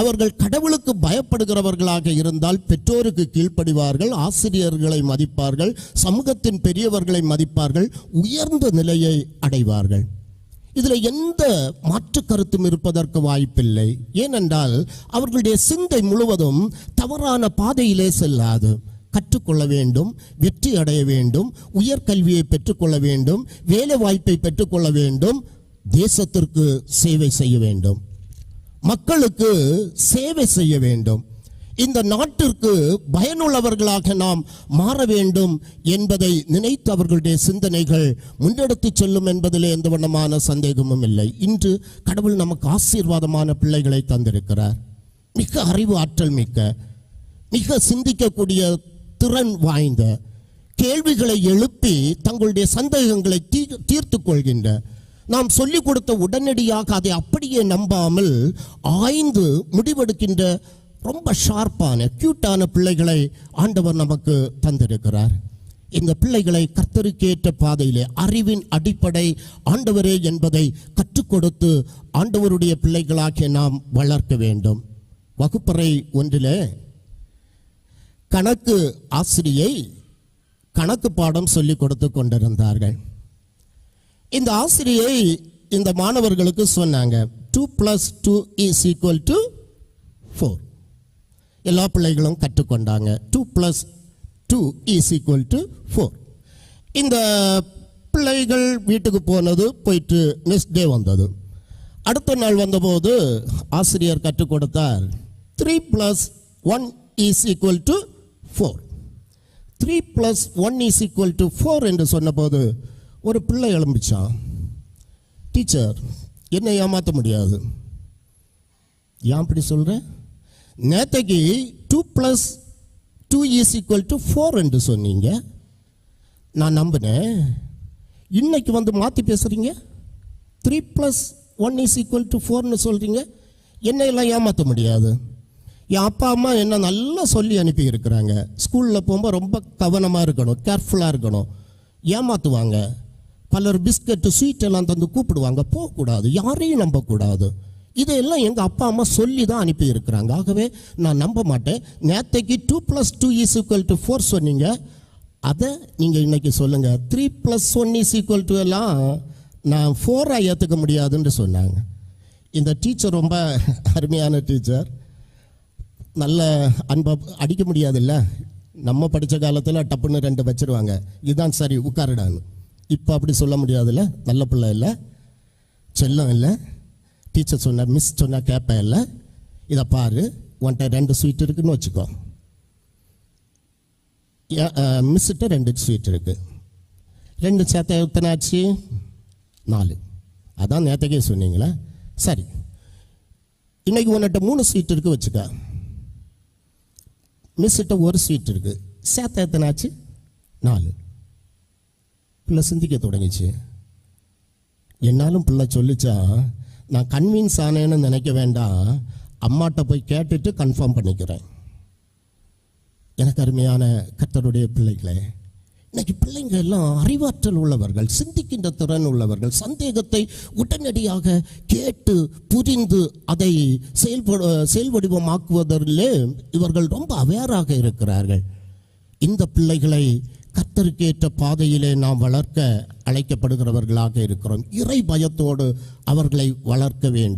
அவர்கள் கடவுளுக்கு பயப்படுகிறவர்களாக இருந்தால் பெற்றோருக்கு கீழ்ப்படிவார்கள் ஆசிரியர்களை மதிப்பார்கள் சமூகத்தின் பெரியவர்களை மதிப்பார்கள் உயர்ந்த நிலையை அடைவார்கள். இதில் எந்த மாற்று கருத்தும் இருப்பதற்கு வாய்ப்பில்லை. ஏனென்றால் அவர்களுடைய சிந்தை முழுவதும் தவறான பாதையிலே செல்லாது. கற்றுக்கொள்ள வேண்டும் வெற்றி அடைய வேண்டும் உயர்கல்வியை பெற்றுக்கொள்ள வேண்டும் வேலை வாய்ப்பை பெற்றுக்கொள்ள வேண்டும் தேசத்திற்கு சேவை செய்ய வேண்டும். மக்களுக்கு சேவை செய்ய வேண்டும். இந்த நாட்டிற்கு பயனுள்ளவர்களாக நாம் மாற வேண்டும் என்பதை நினைத்து அவர்களுடைய சிந்தனைகள் முன்னெடுத்து செல்லும் என்பதிலே எந்த வண்ணமான சந்தேகமும் இல்லை. இன்று கடவுள் நமக்கு ஆசீர்வாதமான பிள்ளைகளை தந்திருக்கிறார். மிக அறிவு ஆற்றல் மிக்க மிக சிந்திக்கக்கூடிய திறன் வாய்ந்த கேள்விகளை எழுப்பி தங்களுடைய சந்தேகங்களை தீ தீர்த்து கொள்கின்ற நாம் சொல்லிக் கொடுத்த உடனடியாக அதை அப்படியே நம்பாமல் ஆய்ந்து முடிவெடுக்கின்ற ரொம்ப ஷார்ப்பான கியூட்டான பிள்ளைகளை ஆண்டவர் நமக்கு தந்திருக்கிறார். இந்த பிள்ளைகளை கத்தருக்கேற்ற பாதையிலே அறிவின் அடிப்படை ஆண்டவரே என்பதை கற்றுக் கொடுத்து ஆண்டவருடைய பிள்ளைகளாக நாம் வளர்க்க வேண்டும். வகுப்பறை ஒன்றிலே கணக்கு ஆசிரியை கணக்கு பாடம் சொல்லிக் கொடுத்து கொண்டிருந்தார்கள். இந்த ஆசிரியை இந்த மாணவர்களுக்கு சொன்னாங்க. Two plus two is equal to four எல்லா பிள்ளைகளும் கற்றுக்கொண்டாங்க. Two plus two is equal to four இந்த பிள்ளைகள் வீட்டுக்கு போனது போயிட்டு நெக்ஸ்ட் டே வந்தது. அடுத்த நாள் வந்தபோது ஆசிரியர் கற்றுக் கொடுத்தார். Three plus one is equal to four three plus one is equal to four என்று சொன்னபோது ஒரு பிள்ளை எழும்பிச்சான் டீச்சர் என்னை ஏமாற்ற முடியாது. ஏன் அப்படி சொல்கிறேன் நேத்தைக்கு two plus two is equal to four என்று சொன்னீங்க. நான் நம்பினேன். இன்னைக்கு வந்து மாற்றி பேசுகிறீங்க three plus one is equal to ஃபோர்னு சொல்கிறீங்க என்னையெல்லாம் ஏமாற்ற முடியாது? என் அப்பா அம்மா என்ன நல்லா சொல்லி அனுப்பி இருக்கிறாங்க ஸ்கூலில் போகும்போது ரொம்ப கவனமாக இருக்கணும் கேர்ஃபுல்லாக இருக்கணும். ஏமாற்றுவாங்க பலர் பிஸ்கட்டு ஸ்வீட் எல்லாம் தந்து கூப்பிடுவாங்க. போகக்கூடாது யாரையும் நம்பக்கூடாது. இதையெல்லாம் எங்கள் அப்பா அம்மா சொல்லி தான் அனுப்பி இருக்கிறாங்க ஆகவே நான் நம்ப மாட்டேன். நேத்தைக்கு two plus two is equal to four சொன்னீங்க. அதை நீங்கள் இன்றைக்கி சொல்லுங்கள் three plus one is equal to எல்லாம் நான் ஃபோராக ஏற்றுக்க முடியாதுன்னு சொன்னாங்க. இந்த டீச்சர் ரொம்ப அருமையான டீச்சர் நல்ல அன்பை அடிக்க முடியாதுல்ல. நம்ம படித்த காலத்தில் டப்புன்னு ரெண்டு வச்சிருவாங்க. இதுதான் சரி உட்காருடான்னு. இப்போ அப்படி சொல்ல முடியாதுல்ல. நல்ல பிள்ளை இல்லை. செல்லம் இல்லை. டீச்சர் சொன்ன மிஸ் சொன்னால் கேட்பேன் இல்லை. இதை பாரு. உன்ட்ட ரெண்டு ஸ்வீட் இருக்குன்னு வச்சுக்கோ. மிஸ்கிட்ட ரெண்டு ஸ்வீட் இருக்குது ரெண்டு சேர்த்த எத்தனை ஆச்சு? நாலு. அதான் நேற்றுக்கே சொன்னீங்களே. சரி. இன்றைக்கி உன்கிட்ட மூணு ஸ்வீட் இருக்கு வச்சுக்க. மிஸ்கிட்ட ஒரு ஸ்வீட் இருக்குது சேர்த்த எத்தனை ஆச்சு? நாலு. பிள்ளை சிந்திக்க தொடங்கிச்சு. என்னாலும் பிள்ளை சொல்லிச்சா நான் கன்வின்ஸ் ஆனேன்னு நினைக்க வேண்டாம். அம்மாட்ட போய் கேட்டுட்டு கன்ஃபார்ம் பண்ணிக்கிறேன். எனக்கு அருமையான கர்த்தருடைய பிள்ளைகளே இன்னைக்கு பிள்ளைங்க எல்லாம் அறிவாற்றல் உள்ளவர்கள் சிந்திக்கின்ற திறன் உள்ளவர்கள் சந்தேகத்தை உடனடியாக கேட்டு புரிந்து அதை செயல்பட செயல்வடிவமாக்குவதிலே இவர்கள் ரொம்ப அவேராக இருக்கிறார்கள். இந்த பிள்ளைகளை கத்தருக்கேற்ற பாதையிலே நாம் வளர்க்க அழைக்கப்படுகிறவர்களாக இருக்கிறோம். இறை பயத்தோடு அவர்களை வளர்க்க வேண்டும்.